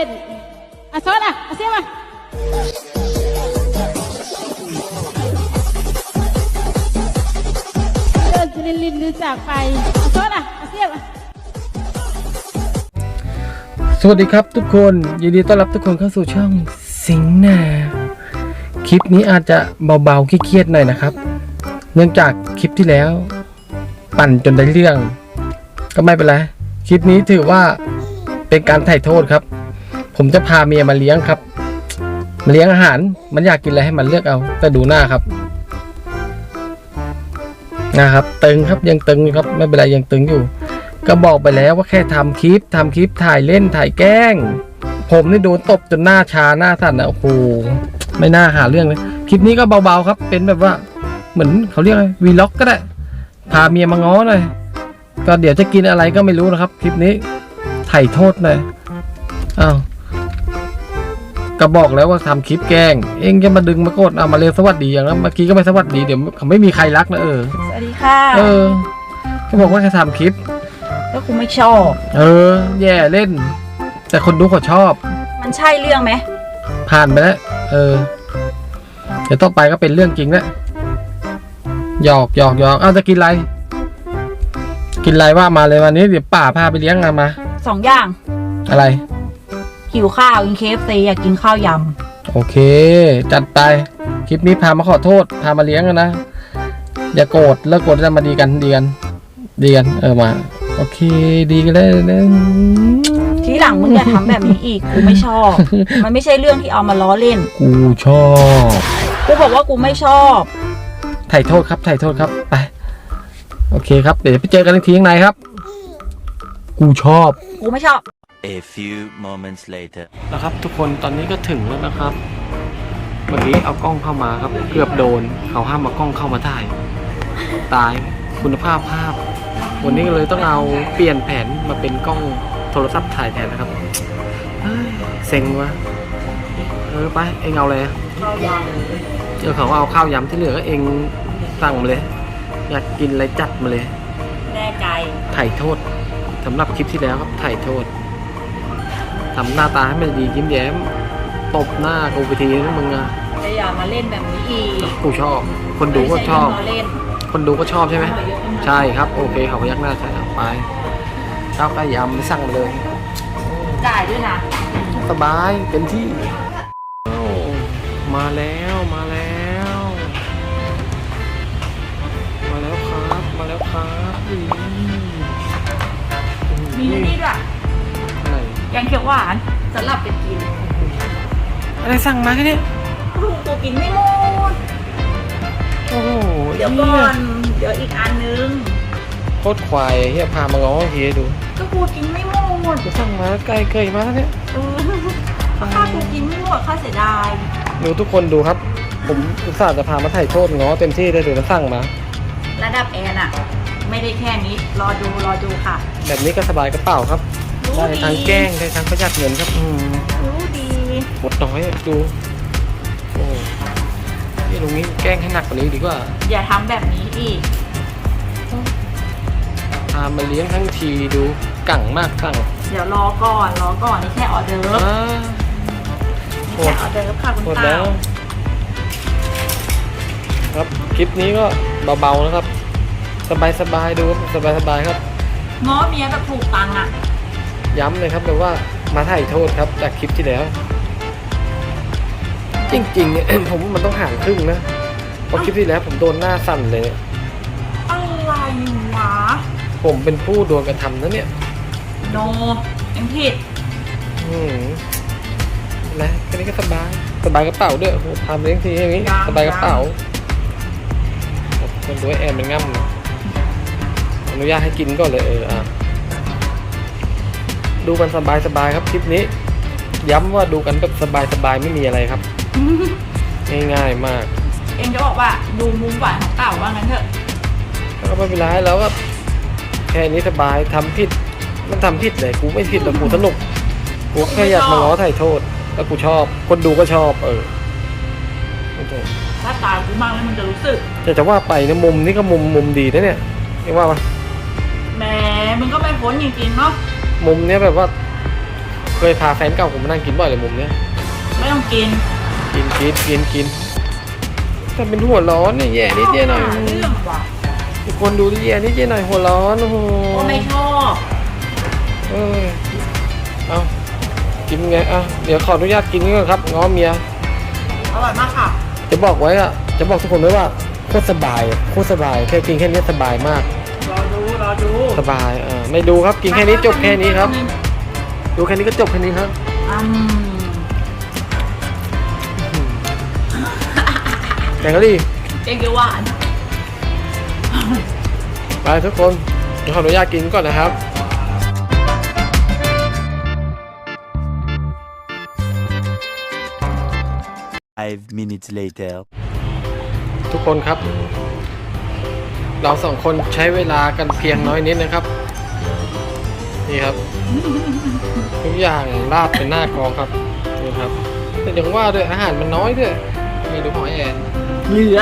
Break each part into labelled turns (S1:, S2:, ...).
S1: ล่นอะซอสอะเอาเสียมาเดินจะลินลินลินจากไปอะซอสอะเอาเสียมา
S2: สวัสดีครับทุกคนยินดีต้อนรับทุกคนเข้าสู่ช่องสิงห์นาคลิปนี้อาจจะเบาๆเครียดๆหน่อยนะครับ เนื่องจากคลิปที่แล้ว ปั่นจนได้เรื่อง ก็ไม่เป็นไรคลิปนี้ถือว่าเป็นการไถ่โทษครับ ผมจะพาเมียมาเลี้ยงครับมาเลี้ยงอาหาร มันอยากกินอะไรให้มันเลือกเอา แต่ดูหน้าครับนะครับ ตึงครับยังตึงครับไม่เป็นไรยังตึงอยู่ ก็บอกไปแล้วว่าแค่ทำคลิปทำคลิปถ่ายเล่นถ่ายแกล้ง ผมนี่โดนตบจนหน้าชาหน้าสั่นนะโอ้โหไม่น่าหาเรื่องเลยคลิปนี้ก็เบาๆครับ เป็นแบบว่า เหมือนเขาเรียกอะไรวีล็อกก็ได้พาเมียมาง้อหน่อยก็เดี๋ยวจะกินอะไรก็ไม่รู้นะครับ คลิปนี้ไถ่โทษหน่อยอ้าว ก็บอกแล้วว่าทำคลิปแกล้ง เองจะมาดึงมากดเอามาเรียนสวัสดีอย่างนั้นเมื่อกี้ก็ไม่สวัสดีเดี๋ยวเขาไม่มีใครรักนะเออ
S3: สวัสดีค่ะ
S2: เออก็บอกว่าแค่ทำคลิป
S3: ก็คุณไม่ชอบ
S2: เออ แย่เล่น แต่คนดูเขาชอบ
S3: มันใช่เรื่องไหม
S2: ผ่านไปแล้ว เออ เดี๋ยวต่อไปก็เป็นเรื่องจริงแล้วหยอกหยอกหยอกเอาจะกินอะไร กินอะไรว่ามาเลยวันนี้เดี๋ยวป่าพาไปเลี้ยงอะมา
S3: สองอย่าง
S2: อะไร
S3: หิวข้าวกินเคฟซีอยากกินข้าวย
S2: โอเค จัดไป คลิปนี้พามาขอโทษ พามาเลี้ยงกันนะ อย่าโกรธเลิกโกรธแล้วมาดีกันดีกันดีกันเออมา โอเค ดีกันแล้วนะำ
S3: ทีหลังมึงอย่าทำแบบนี้อีกกูไม่ชอบ มันไม่ใช่เรื่องที่เอามาล้อเล่น
S2: กูชอบ
S3: กูบอกว่ากูไม่ชอบ
S2: ถ่ายโทษครับถ่ายโทษครับ ไป โอเคครับ เดี๋ยวไปเจอกันอีกทีข้างในครับ กูชอบ
S3: กูไม่ชอบ
S4: A few moments later.
S2: นะครับทุกคนตอนนี้ก็ถึงแล้วนะครับ เมื่อกี้เอากล้องเข้ามาครับ เกือบโดน เขาห้ามมากล้องเข้ามาถ่าย ตายคุณภาพภาพ วันนี้ก็เลยต้องเอาเปลี่ยนแผนมาเป็นกล้องโทรศัพท์ถ่ายแทนนะครับเฮ้ยเซ็งวะเออไปเองเอาเลย
S3: ข้าวย
S2: เจอเขาเอาข้าวยำที่เหลือก็เองสั่งมาเลย อยากกินอะไรจัดมาเลยำ
S3: แน่ใจ
S2: ถ่ายโทษสำหรับคลิปที่แล้วครับถ่ายโทษ ทำหน้าตาให้มันดียิ้มแย้มตบหน้ากูไปทีนะมึงอะ
S3: จะอย่ามาเล่นแบบนี้อีก
S2: กูชอบ คนดูก็ชอบ
S3: ไม่ใเรื่องล้อเล่น
S2: คนดูก็ชอบใช่ไหมใช่ครับ โอเคเขาพยักหน้าใช่ครับไปข้าวไก่ยำไม่สั่งมาเลย
S3: จ่ายด้วยนะ
S2: สบายเต็มที่อ้าวมาแล้วมาแล้ว มาแล้วครับ มาแล้วครับอืม
S3: มีนี่ด้วย
S2: อะไร
S3: แกงเขียวหวานสำหรับไปกิน
S2: อะไรสั่งมาแค่นี้
S3: กูกูกินไม่หมด
S2: โอ้โห
S3: เดี๋ยวก่อนเดี๋ยวอีกอันนึง
S2: โคตรควายเฮียพามาง้อทีให้ดู
S3: ก็กูกินไม่หมด
S2: เดี๋ยวสั่งมาไกลเกยมาแล้วเนี่ย
S3: เออถ้ากูกินไม่หมดค่าเสียดาย
S2: ดูทุกคนดูครับ ผมอุตส่าห์จะพามาถ่ายโทษง้อเต็มที่ได้ดูแล้วสั่งมา
S3: ระดับแอนอะไม่ได้แค่นี้รอดูรอดูค่ะ
S2: แบบนี้ก็สบายกระเป๋าครับ
S3: รู้
S2: ได้
S3: ดี
S2: ทั้งแกล้งได้ทั้งประหยัดเงินครับอืม
S3: รู้ดี
S2: หมดน้อยอะดูโอ้ยตรงนี้แกล้งให้หนักกว่านี้ดีกว่า
S3: อย่าทำแบบนี้อีก
S2: พามาเลี้ยงทั้งทีดูกั่งมากกั่ง
S3: เดี๋ยวรอก่อนรอก่อนนี่แค่ออเดอร์ฟ
S2: อ่าหม
S3: แค่
S2: ด
S3: ออเดอร์ฟค่ะคุณ
S2: หมด
S3: ตา
S2: แล้วครับคลิปนี้ก็เบาๆนะครับ สบายๆดูครับสบายๆครับ
S3: ง้อเมียแบบถูกตังค์อะ
S2: ย้ำเลยครับแบบว่ามาถ่ายโทษครับจากคลิปที่แล้ว จริงๆเนี่ย ผมว่ามันต้องห่างครึ่งนะเพราะคลิปที่แล้วผมโดนหน้าสั่นเลย
S3: อะไรวะ
S2: ผมเป็นผู้โดนกระทำนะเนี่ย
S3: โนเอ็มผิด
S2: อืมนะแค่นี้ก็สบายสบายกระเป๋าด้วยโอ้โหทำเลี้ยงทีอย่างนี้สบายกระเป๋าคนด้วยแอนเป็นง่ำนะอนุญาตให้กินก่อนเลยเอออะ ดูกันสบายสบายๆครับคลิปนี้ ย้ำว่าดูกันแบบสบายสบายๆไม่มีอะไรครับ ง่ายๆมาก
S3: เอ็มจะบอกว่าดูมุมหวานของเต่าว่างั้นเถอะ
S2: ก็ไม่เป็นไรแล้วก็แค่นี้สบายทำผิด มันทำผิดเลยกูไม่ผิดแต่กูสนุกกูแค่อยากมาล้อถ่ายโทษ แล้วกูชอบ คนดูก็ชอบ เออโอเค
S3: ถ้าตายกูมากแล้วมึงจะรู้สึก
S2: แต่จะว่าไปเนี่ยมุมนี่ก็มุมมุมดีนะเนี่ยเรียกว่าปะ
S3: แหมมึงก็ไม่พ้นจริงๆเนาะ
S2: มุมเนี้ยแบบว่า เคยพาแฟนเก่าผมมานั่งกินบ่อยเลยมุมเนี้ย
S3: ไม่ต้องกิน
S2: กินกินกินกินแต่เป็นหัวร้อนเนี่ยแย่นิดเดียวหน่อย
S3: เรื่องว่ะ
S2: ทุกคนดูดิแย่นิดเดียวหน่อยหัวร้อนโอ้โห
S3: ก็ไม่ชอบ
S2: เออเอากินไงอะเดี๋ยวขออนุญาตกินก่อนครับง้อเมีย
S3: อร่อยมากค่ะ
S2: จะบอกไว้อะจะบอกทุกคนไว้ว่าโคตรสบายอะโคตรสบายแค่กินแค่นี้สบายมาก
S3: ร อดูรอดู
S2: สบายเออไม่ดูครับกินแค่นี้จบแค่นี้ครับ ดูแค่นี้ก็จบแค่นี้ครับ
S3: อืม
S2: แกงกะหรี่
S3: เองเกียวหวาน
S2: ไปทุกคนเดี๋ยวขออนุญาตกินก่อนนะครับ
S4: Five minutes later.
S2: ทุกคนครับ เราสองคนใช้เวลากันเพียงน้อยนิดนะครับ นี่ครับ ทุกอย่างราบเป็นหน้ากองครับนี่ครับ แต่อย่างว่าด้วยอาหารมันน้อยด้วยมีดูหอยแอน
S3: เหลือ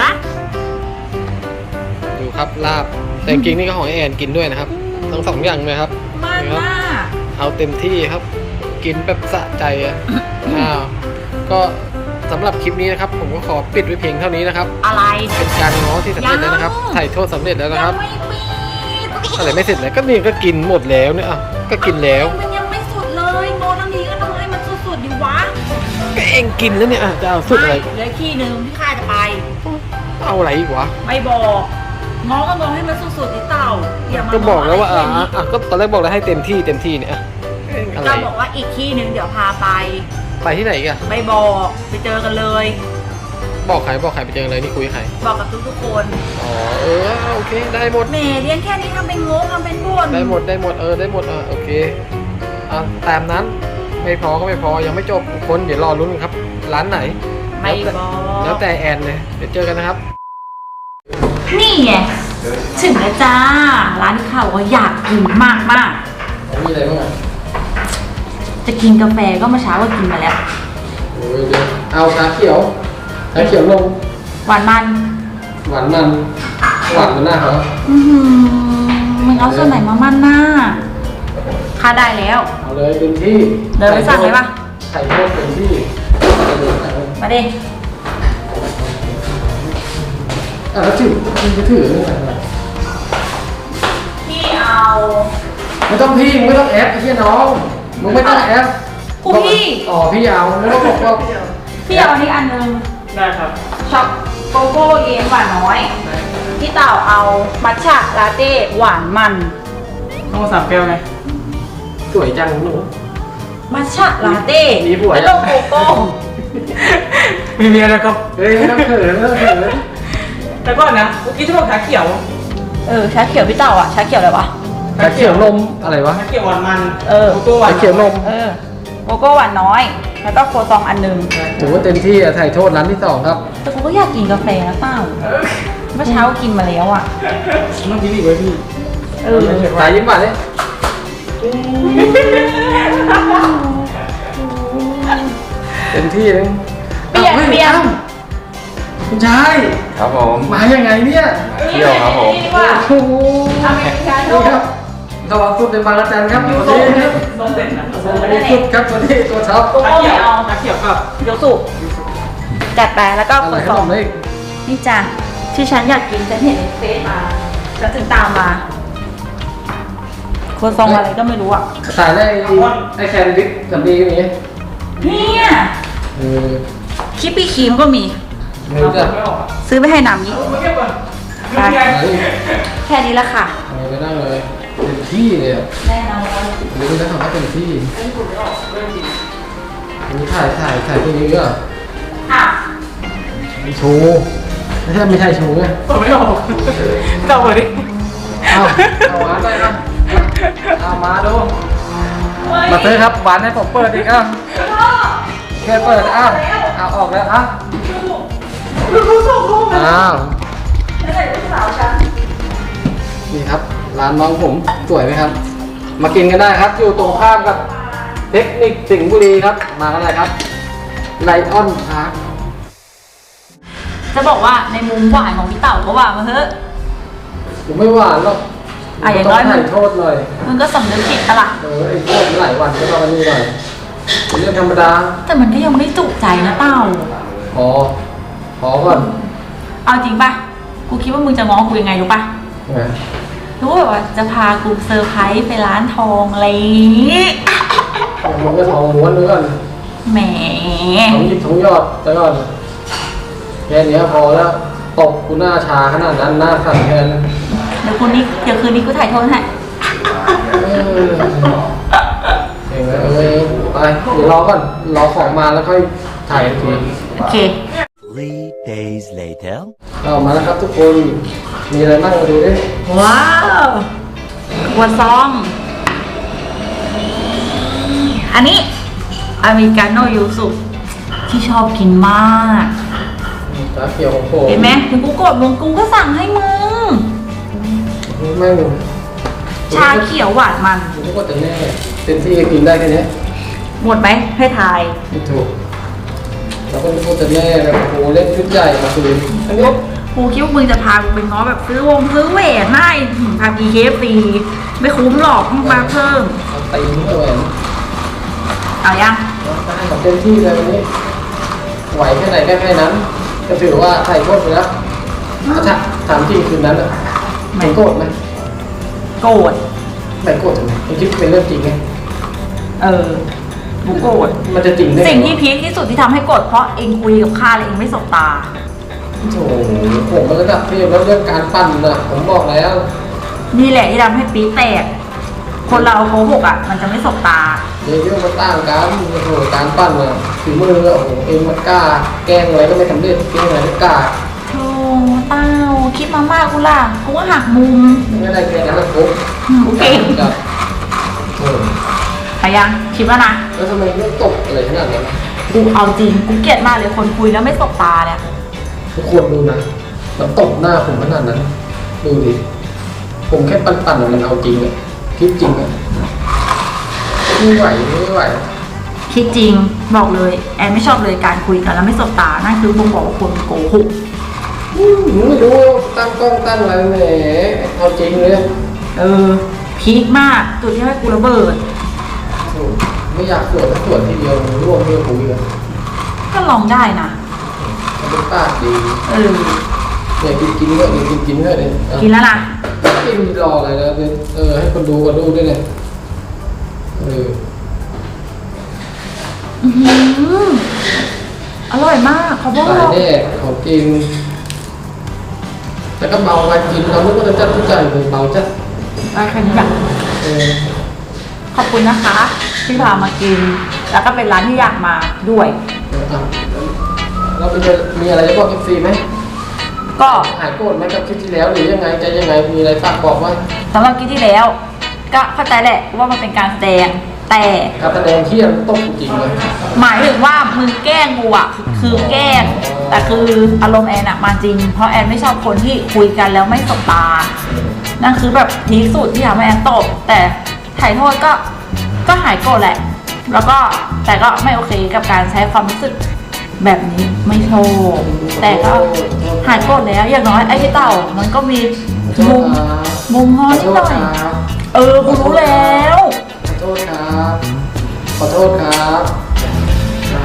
S2: ดูครับลาบแต่จริงๆนี่ก็หอยแอนกินด้วยนะครับทั้งสองอย่างเลยครับ
S3: มาก
S2: นี่ครับ
S3: มาก
S2: เอาเต็มที่ครับ กินแบบสะใจอะอ้าวก็ สำหรับคลิปนี้นะครับ ผมก็ขอปิดไว้เพียงเท่านี้นะครับ
S3: อะไร
S2: เป็นการง้อที่สำเร็จแล้วนะครับ
S3: ยัง
S2: ถ่ายโทษสำเร็จแล้วนะครับ
S3: ยังไม่ปิด
S2: อะไรไม่เสร็จแล้วก็นี่ก็กินหมดแล้วเนี่ยอะก็กินแล้ว
S3: มันยังไม่สุดเลยโมทั้งนี้ก็ต้องให้มันสุดๆดิวะ
S2: ก็เองกินแล้วเนี่ยอะจะเอาสุดอะไร
S3: ม่เหลือขี้หนึ่งที่ข้าจะไป
S2: เอาอะไรอีกวะ
S3: ไม่บอกง้อก็ง้อให้มันสุดๆดิเต่าอย่ามา
S2: ก็บอกแล้วว่าอะ
S3: ง้
S2: อะอะก็ตอนแรกบอกแล้วให้เต็มที่เต็มที่เนี่ยอะเอ้ยอะไร
S3: เราบอกว่าอีกขี้หนึ่งเดี๋ยวพาไป
S2: ไปที่ไหนอีกัน
S3: ไม่บอกไปเจอกันเลย
S2: บอกใครบอกใครไปเจออะไรนี่คุยกับใคร
S3: บอกกับทุกๆคน
S2: อ๋อเออโอเคได้หมด
S3: แหมเรียนแค่นี้ทำเป็นงงทำเป็นบ่น
S2: ได้หมดได้หมดเออได้หมดเออโอเคอะตามนั้นไม่พอก็ไม่พอยังไม่จบทุกคนเดี๋ยวรอลุ้นกันครับ ร้านไหน
S3: ไม่บอก
S2: แล้วแต่แอนเลยเดี๋ยวเจอกันนะครับ
S3: นี่ไงถึงแล้วจ้า ร้านที่เขาว่าอยากกินมากมาก
S2: มีอะไรบ้างอะ
S3: ๆ จะกินกาแฟก็เมื่อเช้าก็กินมาแล้ว
S2: โอ้ยเดี๋ยวเอาชาเขียวชาเขียวลง
S3: หวานมัน
S2: หวานมัน หวานมันหน้าเขา
S3: อือหือมึงเอาส่วนไหนมามั่นหน้าค่าได้แล้ว
S2: เอาเลยเต็มที่
S3: เดินไปสั่งเลยปะ
S2: ใส่โทษเต็มที่
S3: มาดิ
S2: อะแล้วถือมันจะถือไม่ไหว
S3: พี่เอา
S2: ไม่ต้องพี่มึงไม่ต้องแอปไอ้เหี้ยน้อง มึงไม่ต้องแอป
S3: กูพี่
S2: อ๋อพี่เอาไม่ต้องบอกว่า
S3: พี่เอาอันนี้อันหนึง
S2: ได้ครับ
S3: ช็อกโกโก้เย็นหวานน้อยพี่เต่าเอามัทฉะลาเต้หวานมัน
S2: ต้องสามแก้วไงสวยจังหนู
S3: มัทฉะลาเต้
S2: มีผัว
S3: แล้วก็โกโก้
S5: มีเมียแล้วครับ
S2: เฮ้ยไม่ต้องเขินไม่ต้องเขิน
S5: แต่ก่อนนะเมื่อกี้ที่บอกชาเขียว
S3: เออชาเขียวพี่เต่าอะชาเขียวอะไรวะ
S2: ชาเขียวนมอะไรวะ
S5: ชาเขียวหวานมัน
S3: เออ
S5: โกโก้หวาน
S2: ชาเขียวนม
S3: เออโกโก้หวานน้อย แล้วก็โคซองอันหนึง
S2: ถือว่าเต็มที่อะถ่ายโทษร้านที่สองครับ
S3: แต่กูก็อยากกินกาแฟนะเปล่าเมื่อเช้ากินมาแล้วอะ
S5: ต้องกินอีกไว้พี่
S3: เออ
S2: สายยิ้มหวานเลยเต็มที่เลย
S3: เปลี่ยน
S2: อ้าฮ้
S3: เปลี่ยน
S2: อ้าคุณชาย
S6: ครับผม
S2: มายังไงเนี่ย
S6: เที่ยวครับผม
S3: นี่ดีกว่า
S2: โอ้โห
S3: อเมริกาโน่
S2: นี่ครับเราเอาสุดในบางระจันครับวันนี้ครับ
S5: ส้มเด่นนะ
S2: วันนี้สุดครับวันนี้ตัวท็อป
S3: โกโก้ไม่เอา
S5: ชาเขียวกับ
S3: เดี๋ยวสุกจัดไปแล้วก็
S2: อะ
S3: โค
S2: ไร
S3: ซ
S2: ข
S3: อนง
S2: มเลย
S3: นี่จ้ะที่ฉันอยากกินฉันเห็นในเฟซมาฉันถึงตามมาโคซองอะไรก็ไม่รู้อะ
S2: สายได้ไอแคนดิสสำลีอย่างงี้
S3: เนี่ย
S2: เออ
S3: คิปปี้ครีมก็มี
S2: ไม่รู้จะ
S5: ไม่ออกอะ
S3: ซื้อไปให้น้ำนี้
S5: ไม่เก็บก่อน
S3: ไปแค่นี้ละค่ะ
S2: เอาไปนั่งเลยเต็ม ที่เลยอะ
S3: แน่นอน
S2: หรือได้คำว่าเต็มที่มีถ่ายถ่ายถ่ายตัวนี้ก็
S3: อะ
S2: มีชูไม่ใช่ไม่ใช่ชูไง
S5: เปิดไม่ออกเดาเปิดดิ
S2: เอาเอาหวานไปครับเอามาดูมาซื้อครับหวานให้ผมเปิดอีกอะแค่เปิดอ้าวเอาออกแล้วอะอ้าวนี่ครับ ร้านน้องผมสวยไหมครับ มากินกันได้ครับ อยู่ตรงข้ามกับเทคนิคสิงห์บุรีครับ มากันเลยครับไลออนพาร์ค
S3: จะบอกว่าในมุมหวานของพี่เต่าก็ว่ามาเถอะ
S2: ผมไม่หวานหรอก
S3: อะอย่างน้อยมัน
S2: ถ่ายโทษหน่อย
S3: มึงก็สำนึกผิดปะล่ะ
S2: เออไอ้โทษหลายวันก็รอนี่หน่อยเป็นเรื่องธรรมดา
S3: แต่มันก็ยังไม่จุใจนะเต้า
S2: พอพอก่อน
S3: เอาจริงปะกูคิดว่ามึงจะง้อกูยังไงรู้ปะ
S2: ไง
S3: รู้แบบว่าจะพากูเซอร์ไพรส์ไปร้านทองอะไรอย่างงี้
S2: มันก็ทองม้วนด้วยก่อน
S3: แหม
S2: ทองหยิบทองหยอดแล้วก่อนแค่เนี้ยพอแล้วตบกูหน้าชาขนาดนั้นหน้าสั่นแค่นั้น
S3: เดี๋ยวคืนนี้เดี๋ยวคืนนี้กูถ่ายโทษให้
S2: เออเองนะเอ้ยไปเดี๋ยวรอก่อนรอของมาแล้วค่อยถ่ายอีกที
S3: โอเค
S4: Three days later.
S2: เอามาแล้วครับทุกคน มีอะไรบ้างมาดูดิ
S3: ว้าวหัวซอง อันนี้อเมริกาโน่ยูสุที่ชอบกินมาก
S2: ชาเขียวของผม
S3: เห็นไหมถึงกูกดมึงกูก็สั่งให้มึง
S2: แม่ง
S3: ชาเขียวหวานมัน
S2: ทุกคนแต่แน่เซนซี่กินได้แค่เนี้ย
S3: หมดไหมให้ทาย
S2: ไม่ถูก แล้วก็พูดแต่แม่แบบโอ้โหเล่นชุดใหญ่มาคืนอันนี้
S3: กูคิดว่ามึงจะพากูไปง้อแบบซื้อวงซื้อแหวนไม่พาพีเคฟรีไม่คุ้มหรอกต้องมาเพิ่ม
S2: เอาตีนเข้าไป
S3: เอายัง
S2: ได้ของเต็มที่เลยวันนี้ไหวแค่ไหนก็แค่นั้น ก็ถือว่าใส่โทษไปแล้วถ้าถามจริงคืนนั้นอะไม่โกรธไหม
S3: โกรธ
S2: ไม่โกรธทำไมไอ้คิดเป็นเรื่องจริงไง
S3: เออ กูโกรธ
S2: มันจะจริงได้ไสิ่
S3: งที่พีคที่สุดที่ทำให้โกรธเพราะเองคุยกับข้าแล้วเองไม่สบตา
S2: โถผมมันระดับเทพแล้วเรื่องการปั้นน่ะผมบอกแล้ว
S3: นี่แหละที่ทำให้ปี๊แตก คนเราโกหกอะ มันจะไม่สบตา
S2: เดี๋ยวเรื่องมันต่างกันโอ้โหการปั้นน่ะฝีมือโอ้โหเองมันกล้า แกล้งอะไรก็ไม่สำเร็จแกล้งอะไรก็กล้า
S3: โธ่เต้าคิดมามากกูล่ะกูก็หักมุม
S2: ไม่ได้แค่นั้นแล้วปุ๊บ
S3: อืมเก่ง
S2: กับโอ้
S3: ไป ยังคิดแล้วนะ
S2: แล้วทำไมไม่ตกอะไรขนาดนั้น
S3: กูเอาจริงกูเกลียดมากเลยคนคุยแล้วไม่สบตาเนี่ย
S2: ทุกคนดูนะมันตบหน้าผมขนาดนั้น ดูดิ ผมแค่ปั่นๆอะมันเอาจริงอะคิดจริงอะไม่ไหวไม่ไหว
S3: คิดจริงบอกเลยแอนไม่ชอบเลยการคุยกันแล้วไม่สบตานั่นคือบ่งบอกว่าคนโกหก
S2: อืมไม่รู้ว่าตั้งกล้องตั้งอะไรแหมเอาจริงเลย
S3: เออพีคมากจุดที่ให้กูระเบิด
S2: โอ้ไม่อยากสวดถ้าสวดทีเดียวร่วงเรื่องกูอีกอะ
S3: ก็ลองได้นะ
S2: มันเป็นปากดี
S3: เออ
S2: เนี่ยกินกินเถอะกินกินกินเถอะเนี่ยเอา
S3: กินแล้วนะ
S2: กินรออะไรแล้วเนี่ยเออให้คนดูก็ดูด้วยเนี่ยเออ
S3: อื้อหืออร่อยมากขอบอก
S2: ตายแน่ของจริงแต่ก็เบาไปกินเราไม่ก็จะจัดทุกใจเลยเบาจัด
S3: ได้แค่นี้แบบ
S2: เออ
S3: ขอบคุณนะคะที่พามากิน แล้วก็เป็นร้านที่อยากมาด้วย
S2: เอออะเราเป็นจะมีอะไรจะบอกเอฟซีไหม
S3: ก็
S2: หายโกรธไหมกับคลิปที่แล้วหรือยังไงจะยังไงมีอะไรฝากบอกไหม
S3: สำหรับกินที่แล้ว ก็เข้าใจแหละว่ามันเป็นการแสดงแต่
S2: การแสดงเที่ยงตกจริงเลย
S3: หมายถึงว่ามึงแกล้งกูอะคือแกล้งแต่คืออารมณ์แอนอะมาจริง เพราะแอนไม่ชอบคนที่คุยกันแล้วไม่สบตา นั่นคือแบบพีคสุดที่ทำให้แอนตกแต่ ถ่ายโทษก็ก็หายโกรธแหละ แล้วก็แต่ก็ไม่โอเคกับการใช้ความรู้สึกแบบนี้ไม่ชอบแต่ก็หายโกรธแล้ว อย่างน้อยไอ้ที่เต่ามันก็มี
S2: ขอโท
S3: มุ
S2: ษ
S3: ม
S2: ครับ
S3: มุมฮอ
S2: ขอ
S3: นิ
S2: โท
S3: ดห
S2: ษ
S3: น่อย
S2: ครับ
S3: เออกูรู้แล้ว
S2: ขอโทษครับ ขอโทษครับ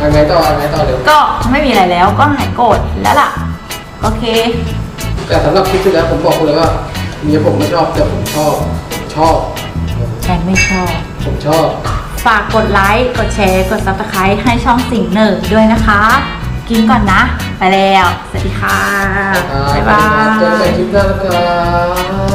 S2: อะไงต่อไงต่อเดี๋ยว
S3: ก็ไม่มีอะไรแล้วก็หายโกรธแล้วล่ะ โอเค
S2: แต่สำหรับคลิปที่แล้วผมบอกคุณเลยว่าเมียผมไม่ชอบแต่ผมชอบผมชอบ
S3: แอนไม่ชอบ
S2: ผมชอบ
S3: ฝากกดไลค์ กดแชร์ กด subscribe ให้ช่องสิ่งหนึ่งด้วยนะคะ กินก่อนนะ ไปแล้ว สวัสดีค่ะ บ๊ายบา
S2: เจอกันใหม่
S3: ย
S2: คลิปหน้านะครับ